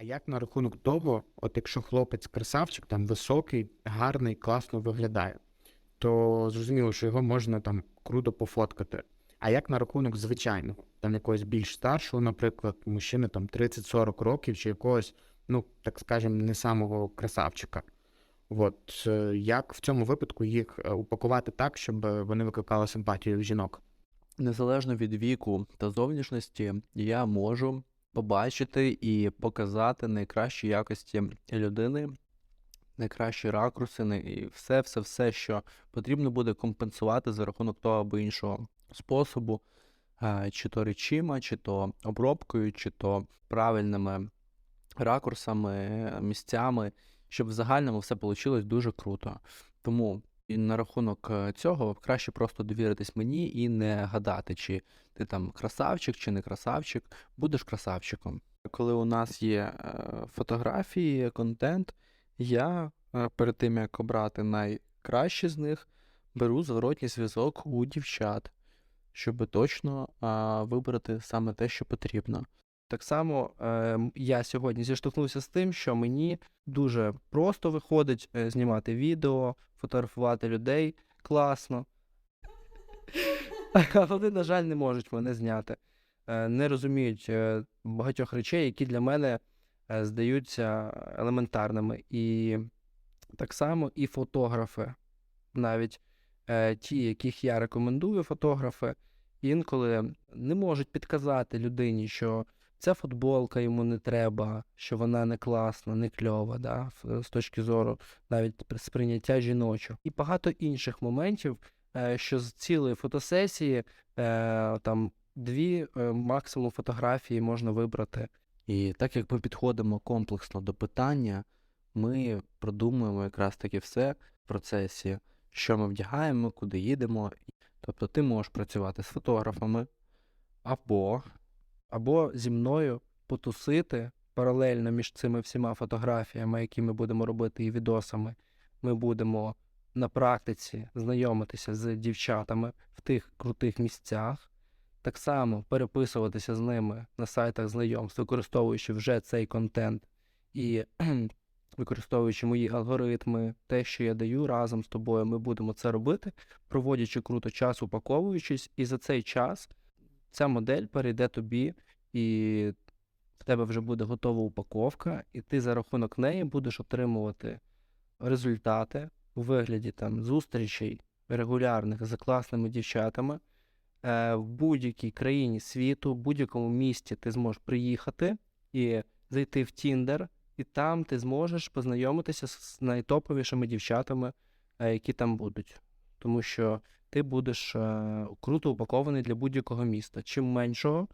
А як на рахунок того, от якщо хлопець красавчик, там високий, гарний, класно виглядає, то зрозуміло, що його можна там круто пофоткати. А як на рахунок звичайного, там якогось більш старшого, наприклад, мужчини там 30-40 років, чи якогось, ну так скажемо, не самого красавчика. От е, як в цьому випадку їх е, упакувати так, щоб вони викликали симпатію в жінок? Незалежно від віку та зовнішності, я можу побачити і показати найкращі якості людини, найкращі ракурси, і все, все, все, що потрібно буде компенсувати за рахунок того або іншого способу, чи то речима, чи то обробкою, чи то правильними ракурсами, місцями, щоб в загальному все вийшло дуже круто. Тому і на рахунок е, цього краще просто довіритись мені і не гадати, чи ти там красавчик, чи не красавчик, будеш красавчиком. Коли у нас є е, фотографії, контент, я е, перед тим як обрати найкращі з них, беру зворотній зв'язок у дівчат, щоб точно вибрати саме те, що потрібно. Так само е, я сьогодні зіштовхнувся з тим, що мені дуже просто виходить е, знімати відео, фотографувати людей класно. А вони, на жаль, не можуть мене зняти. Е, Не розуміють е, багатьох речей, які для мене здаються елементарними. І так само і фотографи, навіть ті, яких я рекомендую, фотографи, інколи не можуть підказати людині, що ця футболка йому не треба, що вона не класна, не кльова, да, з точки зору навіть сприйняття жіночого. І багато інших моментів, е, що з цілої фотосесії е, там дві е, максимум фотографії можна вибрати. І так як ми підходимо комплексно до питання, ми продумуємо якраз таки все в процесі, що ми вдягаємо, куди їдемо. Тобто ти можеш працювати з фотографами або, або зі мною потусити паралельно між цими всіма фотографіями, які ми будемо робити, і відосами. Ми будемо на практиці знайомитися з дівчатами в тих крутих місцях, так само переписуватися з ними на сайтах знайомств, використовуючи вже цей контент і використовуючи мої алгоритми, те, що я даю разом з тобою, ми будемо це робити, проводячи круто час, упаковуючись, і за цей час ця модель перейде тобі, і в тебе вже буде готова упаковка, і ти за рахунок неї будеш отримувати результати у вигляді там зустрічей регулярних з класними дівчатами. Е, в будь-якій країні світу, в будь-якому місті ти зможеш приїхати і зайти в Тіндер, і там ти зможеш познайомитися з найтоповішими дівчатами, е, які там будуть. Тому що ти будеш е, круто упакований для будь-якого міста. Чим меншого,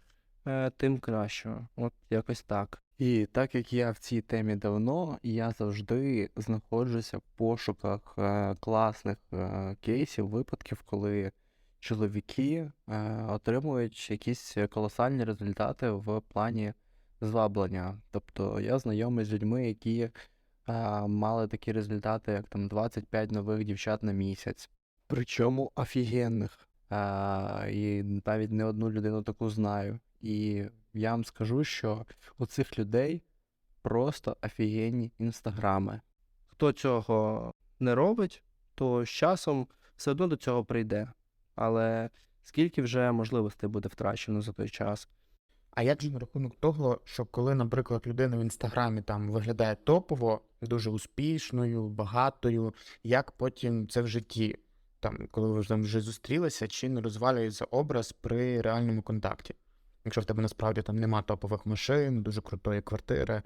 е, тим кращого. От якось так. І так як я в цій темі давно, я завжди знаходжуся в пошуках е, класних кейсів, випадків, коли чоловіки отримують якісь колосальні результати в плані зваблення. Тобто я знайомий з людьми, які мали такі результати, як там 25 нових дівчат на місяць. Причому офігенних. Е, і навіть не одну людину таку знаю. І я вам скажу, що у цих людей просто офігенні інстаграми. Хто цього не робить, то з часом все одно до цього прийде. Але скільки вже можливостей буде втрачено за той час? А як же на рахунок того, що коли, наприклад, людина в інстаграмі там виглядає топово, дуже успішною, багатою, як потім це в житті, там, коли ви там вже зустрілися, чи не розвалюється образ при реальному контакті? Якщо в тебе насправді там нема топових машин, дуже крутої квартири,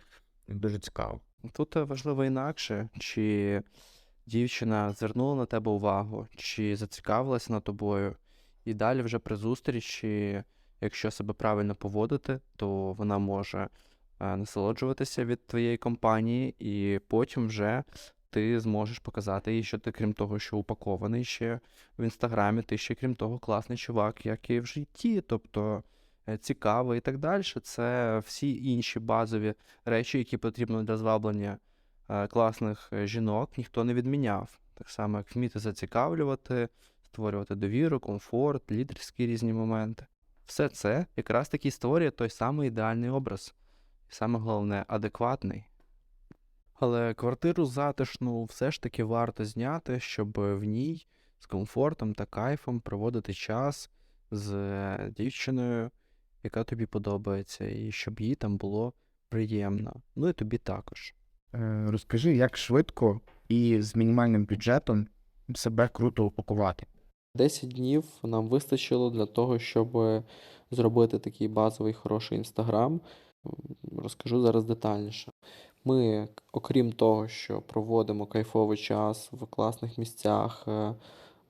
дуже цікаво. Тут е, важливо інакше, чи дівчина звернула на тебе увагу, чи зацікавилася на тобою, і далі вже при зустрічі, якщо себе правильно поводити, то вона може е, насолоджуватися від твоєї компанії, і потім вже ти зможеш показати їй, що ти, крім того, що упакований ще в інстаграмі, ти ще крім того класний чувак, як і в житті. Тобто е, цікавий і так далі. Це всі інші базові речі, які потрібно для зваблення е, класних е, жінок, ніхто не відміняв. Так само, як вміти зацікавлювати, створювати довіру, комфорт, лідерські різні моменти. Все це якраз таки створює той самий ідеальний образ, і саме головне адекватний. Але квартиру затишну все ж таки варто зняти, щоб в ній з комфортом та кайфом проводити час з е, дівчиною, яка тобі подобається, і щоб їй там було приємно. Ну і тобі також. Е, Розкажи, як швидко і з мінімальним бюджетом себе круто упакувати. 10 днів нам вистачило для того, щоб зробити такий базовий хороший інстаграм. Розкажу зараз детальніше. Ми, окрім того, що проводимо кайфовий час в класних місцях, е,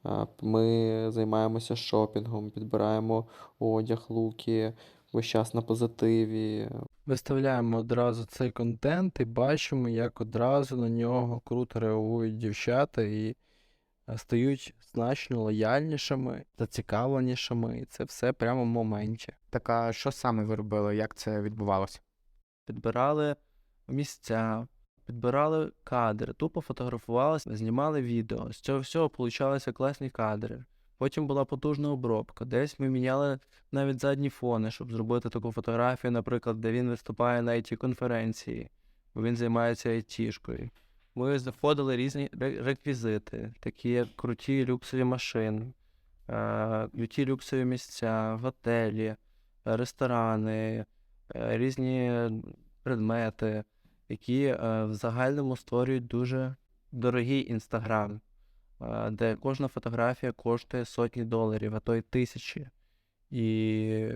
е, ми займаємося шопінгом, підбираємо одяг, луки, весь час на позитиві. Виставляємо одразу цей контент і бачимо, як одразу на нього круто реагують дівчата і е, стають значно лояльнішими, зацікавленішими, і це все прямо в моменті. Так, а що саме ви робили? Як це відбувалося? Підбирали місця, підбирали кадри, тупо фотографувалися, знімали відео. З цього всього получалися класні кадри. Потім була потужна обробка. Десь ми міняли навіть задні фони, щоб зробити таку фотографію, наприклад, де він виступає на it конференції, бо він займається айтішкою. Ми заходили різні реквізити, такі як круті люксові машини, е, круті люксові місця, готелі, ресторани, е, різні предмети, які е, в загальному створюють дуже дорогий інстаграм, е, де кожна фотографія коштує сотні доларів, а то й тисячі. І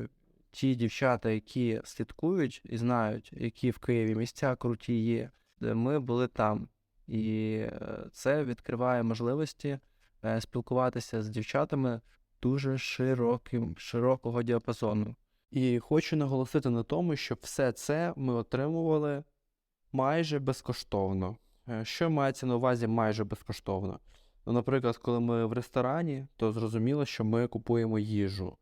ті дівчата, які слідкують і знають, які в Києві місця круті є, ми були там. І е, це відкриває можливості е, спілкуватися з дівчатами дуже широким, широкого діапазону. І хочу наголосити на тому, що все це ми отримували майже безкоштовно. Е, Що мається на увазі майже безкоштовно? Ну, наприклад, коли ми в ресторані, то зрозуміло, що ми купуємо їжу.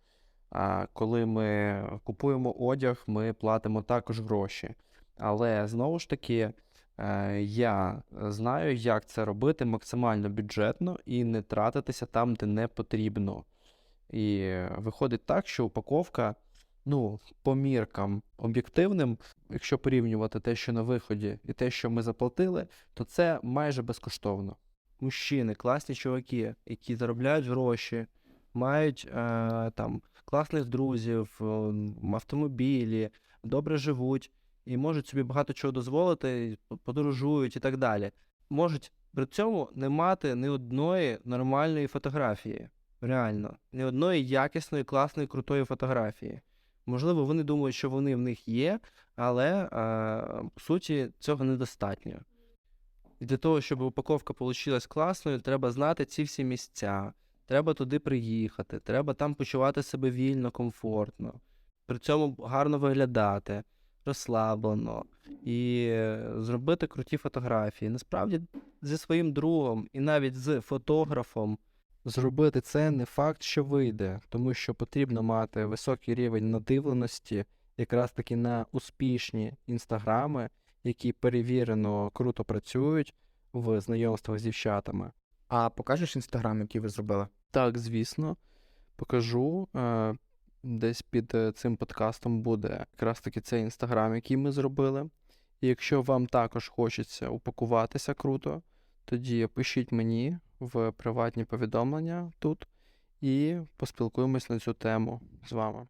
А коли ми купуємо одяг, ми платимо також гроші. Але знову ж таки, е, я знаю, як це робити максимально бюджетно і не тратитися там, де не потрібно. І е, виходить так, що упаковка, ну, по міркам об'єктивним, якщо порівнювати те, що на виході, і те, що ми заплатили, то це майже безкоштовно. Мужчини, класні чуваки, які заробляють гроші, мають е, там класних друзів, е, автомобілі, добре живуть і можуть собі багато чого дозволити, подорожують і так далі. Можуть при цьому не мати ні одної нормальної фотографії. Реально, ні одної якісної, класної, крутої фотографії. Можливо, вони думають, що вони в них є, але е, по суті цього недостатньо. Для того, щоб упаковка вийшла класною, треба знати ці всі місця, треба туди приїхати, треба там почувати себе вільно, комфортно, при цьому гарно виглядати, розслаблено і зробити круті фотографії. Насправді, зі своїм другом і навіть з фотографом зробити це не факт, що вийде, тому що потрібно мати високий рівень надивленості якраз таки на успішні інстаграми, які перевірено круто працюють в знайомствах з дівчатами. А покажеш інстаграм, який ви зробили? Так, звісно, покажу. Е, десь під е, цим подкастом буде якраз таки цей інстаграм, який ми зробили. І якщо вам також хочеться упакуватися круто, тоді пишіть мені в приватні повідомлення тут і поспілкуємось на цю тему з вами.